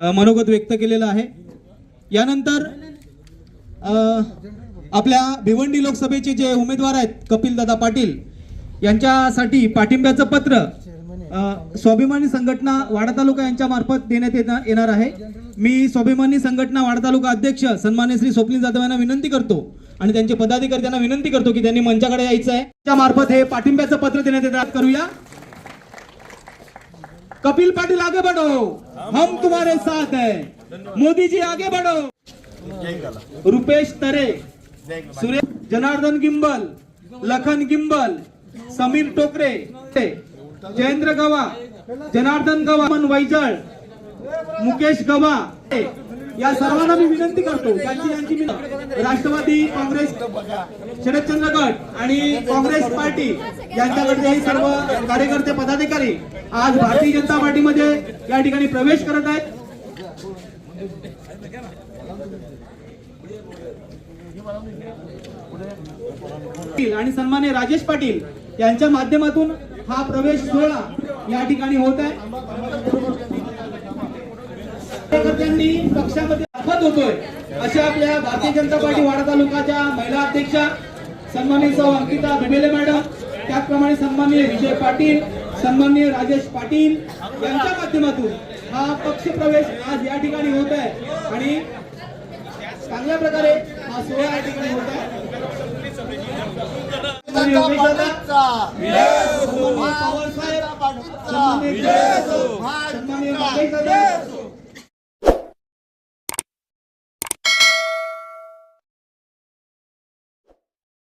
मनोगत व्यक्त केलेलं आहे. यानंतर आपल्या भिवंडी लोकसभेचे जे उमेदवार आहेत कपिलदादा पाटील यांच्यासाठी पाठिंब्याचं पत्र स्वाभिमानी संघटना वाडा तालुका यांच्या मार्फत देण्यात येणार आहे. मी स्वाभिमानी संघटना वाडा तालुका अध्यक्ष सन्मान्य श्री स्वप्नील जाधव यांना विनंती करतो आणि त्यांचे पदाधिकारी त्यांना विनंती करतो की त्यांनी मंचाकडे यायचं आहे त्या मार्फत हे पाठिंब्याचं पत्र देण्यात येतात करूया. कपिल पाटिल आगे बढ़ो। हम तुम्हारे साथ हैं। मोदी जी आगे बढ़ो। रुपेश तरे सुरेश जनार्दन गिम्बल लखन गिम्बल समीर टोकरे जयेंद्र गवा जनार्दन गवा मन वैजळ मुकेश गवा या सर्वांना मी विनंती करतो त्यांची यांची मी राष्ट्रवादी काँग्रेस शरदचंद्र गट आणि काँग्रेस पार्टी यांच्याकडचे हे सर्व कार्यकर्ते पदाधिकारी आज भारतीय जनता पार्टीमध्ये या ठिकाणी प्रवेश करत आहेत. आणि सन्मान्य राजेश पाटील यांच्या माध्यमातून हा प्रवेश सोहळा या ठिकाणी होत आहे. कार्यकर्त्यांनी पक्षामध्ये शपथ होतोय अशा आपल्या भारतीय जनता पार्टी वाडा तालुकाच्या महिला अध्यक्षा सन्माननीय सौ अंकिता बिबेले मॅडम त्याचप्रमाणे सन्माननीय विजय पाटील सन्माननीय राजेश पाटील यांच्या माध्यमातून हा पक्ष प्रवेश आज या ठिकाणी होत आहे आणि चांगल्या प्रकारे हा सोहळा या ठिकाणी होत आहे.